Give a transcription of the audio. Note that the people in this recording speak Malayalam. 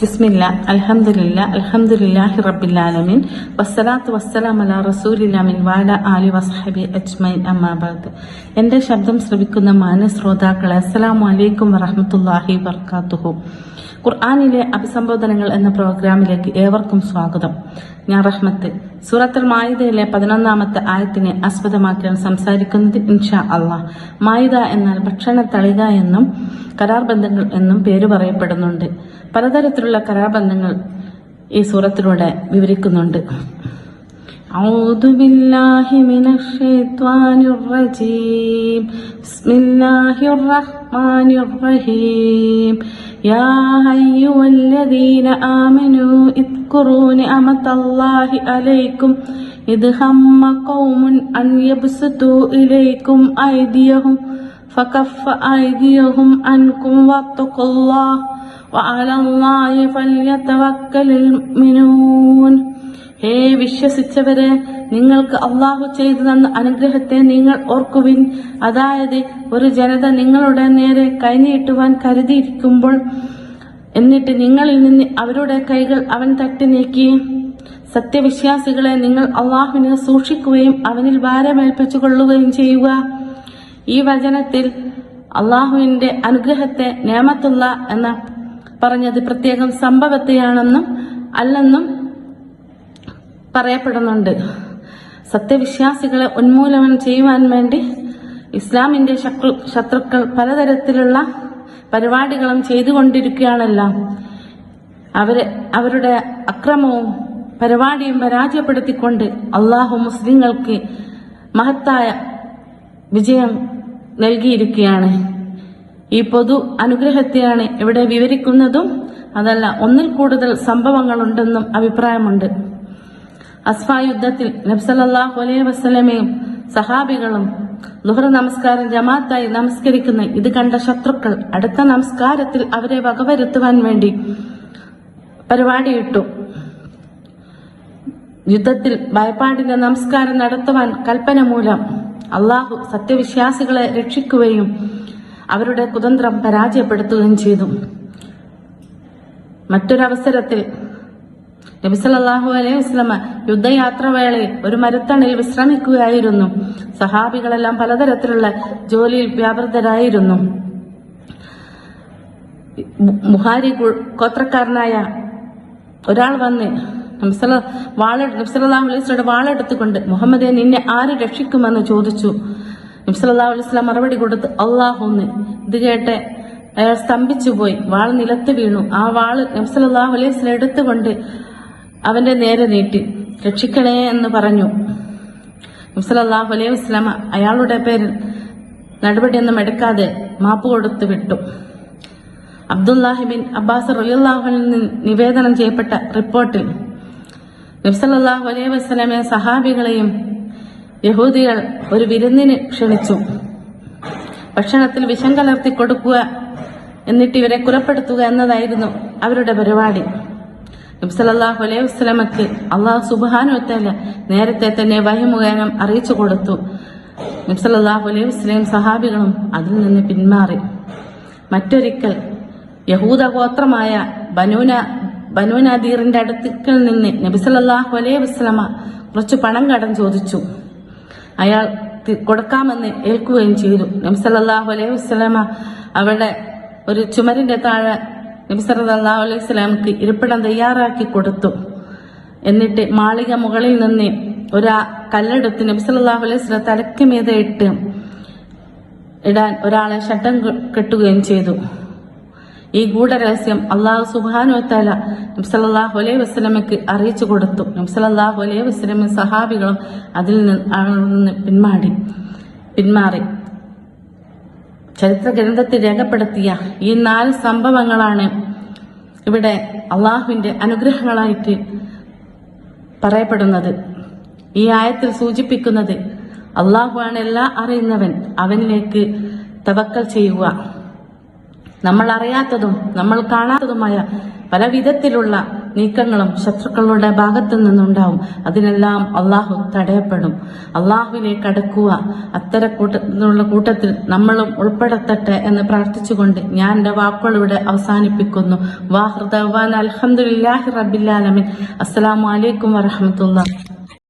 ബിസ്മില്ല അൽഹംദുലില്ല അൽഹംദുലില്ലാഹി റബ്ബിൽ ആലമീൻ. വസ്സലാത്തു വസ്സലാം അലാ റസൂലില്ല മിൻ വാല ആലി വസ്ഹബി അജ്മൈൻ അമ്മാബാദ് എന്റെ ശബ്ദം ശ്രവിക്കുന്ന മാന്യ ശ്രോതാക്കളെ അസ്സലാമു അലൈക്കും വറഹ്മത്തുള്ളാഹി വർക്കാത്തുഹു ഖുർആാനിലെ അഭിസംബോധനകൾ എന്ന പ്രോഗ്രാമിലേക്ക് ഏവർക്കും സ്വാഗതം. ഞാൻ റഹ്മത്ത്. സൂറത്തുൽ മായിദയിലെ പതിനൊന്നാമത്തെ ആയത്തിനെ ആസ്പദമാക്കിയാണ് സംസാരിക്കുന്നത് ഇൻഷാ അള്ളാഹ് മായിദ എന്നാൽ ഭക്ഷണ തളിക എന്നും കരാർ ബന്ധങ്ങൾ എന്നും പേര് പറയപ്പെടുന്നുണ്ട്. പലതരത്തിലുള്ള കരാർ ബന്ധങ്ങൾ ഈ സൂറത്തിലൂടെ വിവരിക്കുന്നുണ്ട്. أعوذ بالله من الشيطان الرجيم. بسم الله الرحمن الرحيم. يا أيها الذين آمنوا اذكروا نعمة الله عليكم. إذ هم قوم أن يبسطوا إليكم أيديهم فكف أيديهم عنكم واتقوا الله وعلى الله فليتوكل المؤمنون. ഹേ വിശ്വസിച്ചവരെ നിങ്ങൾക്ക് അള്ളാഹു ചെയ്തു തന്ന അനുഗ്രഹത്തെ നിങ്ങൾ ഓർക്കുവിൻ. അതായത് ഒരു ജനത നിങ്ങളുടെ നേരെ കൈനീട്ടുവാൻ കരുതിയിരിക്കുമ്പോൾ എന്നിട്ട് നിങ്ങളിൽ നിന്ന് അവരുടെ കൈകൾ അവൻ തട്ടി നീക്കി. സത്യവിശ്വാസികളെ നിങ്ങൾ അള്ളാഹുവിനെ സൂക്ഷിക്കുകയും അവനിൽ ഭാരമേൽപ്പിച്ചു കൊള്ളുകയും ചെയ്യുക. ഈ വചനത്തിൽ അള്ളാഹുവിന്റെ അനുഗ്രഹത്തെ നേമത്തുള്ള എന്ന പറഞ്ഞത് പ്രത്യേകം സംഭവത്തെയാണെന്നും അല്ലെന്നും പറയപ്പെടുന്നുണ്ട്. സത്യവിശ്വാസികളെ ഉന്മൂലനം ചെയ്യുവാൻ വേണ്ടി ഇസ്ലാമിന്റെ ശത്രു ശത്രുക്കൾ പലതരത്തിലുള്ള പരിപാടികളും ചെയ്തുകൊണ്ടിരിക്കുകയാണല്ലോ. അവരെ അവരുടെ അക്രമവും പരിപാടിയും പരാജയപ്പെടുത്തിക്കൊണ്ട് അള്ളാഹു മുസ്ലിങ്ങൾക്ക് മഹത്തായ വിജയം നൽകിയിരിക്കുകയാണ്. ഈ പൊതു അനുഗ്രഹത്തെയാണ് ഇവിടെ വിവരിക്കുന്നതും അതല്ല ഒന്നിൽ കൂടുതൽ സംഭവങ്ങളുണ്ടെന്നും അഭിപ്രായമുണ്ട്. അസ്ഫ യുദ്ധത്തിൽ നബ്സലല്ലാഹു അലൈഹി വസ്ലമയും സഹാബികളും ലുഹർ നമസ്കാരം ജമാഅത്തായി നമസ്കരിക്കുന്ന ഇത് കണ്ട ശത്രുക്കൾ അടുത്ത നമസ്കാരത്തിൽ അവരെ വകവരുത്തുവാൻ വേണ്ടി പരിപാടിയിട്ടു. യുദ്ധത്തിൽ ഭയപ്പാടിന്റെ നമസ്കാരം നടത്തുവാൻ കൽപ്പന മൂലം അള്ളാഹു സത്യവിശ്വാസികളെ രക്ഷിക്കുകയും അവരുടെ കുതന്ത്രം പരാജയപ്പെടുത്തുകയും ചെയ്തു. മറ്റൊരവസരത്തിൽ നബിസല്ലാഹു അലൈഹി വസ്ലമ യുദ്ധയാത്രവേളയിൽ ഒരു മരുത്തണിൽ വിശ്രമിക്കുകയായിരുന്നു. സഹാബികളെല്ലാം പലതരത്തിലുള്ള ജോലിയിൽ വ്യാപൃതരായിരുന്നു. ബുഹാരി ഗോത്രക്കാരനായ ഒരാൾ വന്ന് നബ്സല വാളെടുത്തുകൊണ്ട് മുഹമ്മദെ നിന്നെ ആര് രക്ഷിക്കുമെന്ന് ചോദിച്ചു. നബ്സലാഹു അലൈഹി സ്വലാം മറുപടി കൊടുത്ത് അള്ളാഹുന്ന് ഇത് കേട്ട് അയാൾ സ്തംഭിച്ചു പോയി വാൾ നിലത്ത് വീണു. ആ വാൾ നബ്സലാഹു അലൈഹി സ്വലം എടുത്തുകൊണ്ട് അവന്റെ നേരെ നീട്ടി. രക്ഷിക്കണേ എന്ന് പറഞ്ഞു. മുസലല്ലാഹു അലൈഹി വസ്ലാമ അയാളുടെ പേരിൽ നടപടിയൊന്നും എടുക്കാതെ മാപ്പ് കൊടുത്തു വിട്ടു. അബ്ദുല്ലാഹിബിൻ അബ്ബാസ് നിന്ന് നിവേദനം ചെയ്യപ്പെട്ട റിപ്പോർട്ടിൽ നബ്സലല്ലാഹു അലൈഹി വസ്ലമെ സഹാബികളെയും യഹൂദികൾ ഒരു വിരുന്നിന് ക്ഷണിച്ചു. ഭക്ഷണത്തിൽ വിഷം കലർത്തി കൊടുക്കുക എന്നിട്ട് ഇവരെ കുലപ്പെടുത്തുക എന്നതായിരുന്നു അവരുടെ പരിപാടി. നബ്സലല്ലാഹു അലൈഹി വസ്ലമക്ക് അള്ളാഹു സുബാനുവത്തല്ല നേരത്തെ തന്നെ വഹിമുഖേനം അറിയിച്ചു കൊടുത്തു. നബ്സലല്ലാഹു അലൈഹി വസ്ലം സഹാബികളും അതിൽ നിന്ന് പിന്മാറി. മറ്റൊരിക്കൽ യഹൂദ ഗോത്രമായ ബനൂന ബനൂനദീറിന്റെ അടുത്തിക്കൽ നിന്ന് നബിസലല്ലാഹു അലൈഹി വസ്ലമ കുറച്ച് പണം കടം ചോദിച്ചു. അയാൾ കൊടുക്കാമെന്ന് ഏൽക്കുകയും ചെയ്തു. നബിസലല്ലാഹു അലൈഹി വസ്ലമ അവിടെ ഒരു ചുമരിന്റെ താഴെ നബി സല്ലല്ലാഹു അലൈഹി സ്വലാമിക്ക് ഇരിപ്പിടം തയ്യാറാക്കി കൊടുത്തു. എന്നിട്ട് മാളിക മുകളിൽ നിന്ന് ഒരു കല്ലെടുത്ത് നബിസലാഹു സല്ലല്ലാഹു അലൈഹി സ്വലം തലയ്ക്ക് മീതെ ഇട്ട് ഇടാൻ ഒരാളെ ഷട്ടം കെട്ടുകയും ചെയ്തു. ഈ ഗൂഢരഹസ്യം അള്ളാഹു സുബാനുവത്താല നബ്സലാഹു അലൈഹി വസ്ലമയ്ക്ക് അറിയിച്ചു കൊടുത്തു. നബ്സലാഹു അലൈഹി വസ്ലമ സഹാബികളും അതിൽ നിന്ന് പിന്മാറി. പിന്മാറി. ചരിത്ര ഗ്രന്ഥത്തിൽ രേഖപ്പെടുത്തിയ ഈ നാല് സംഭവങ്ങളാണ് ഇവിടെ അള്ളാഹുവിന്റെ അനുഗ്രഹങ്ങളായിട്ട് പറയപ്പെടുന്നത്. ഈ ആയത്തിൽ സൂചിപ്പിക്കുന്നത് അള്ളാഹുവാണ് എല്ലാം അറിയുന്നവൻ അവനിലേക്ക് തവക്കൽ ചെയ്യുക. നമ്മൾ അറിയാത്തതും നമ്മൾ കാണാത്തതുമായ പല വിധത്തിലുള്ള നീക്കങ്ങളും ശത്രുക്കളുടെ ഭാഗത്തു നിന്നുണ്ടാവും. അതിനെല്ലാം അള്ളാഹു തടയപ്പെടും. അള്ളാഹുവിലേക്ക് അടുക്കുക അത്തര കൂട്ടത്തിനുള്ള കൂട്ടത്തിൽ നമ്മളും ഉൾപ്പെടുത്തട്ടെ എന്ന് പ്രാർത്ഥിച്ചുകൊണ്ട് ഞാൻ എന്റെ വാക്കുകൾ ഇവിടെ അവസാനിപ്പിക്കുന്നു. വാഹൃദാൻ അലഹമുല്ലാഹി റബില്ലാലമിൻ അസ്സലാമു അലൈക്കും വറഹമത്തുള്ള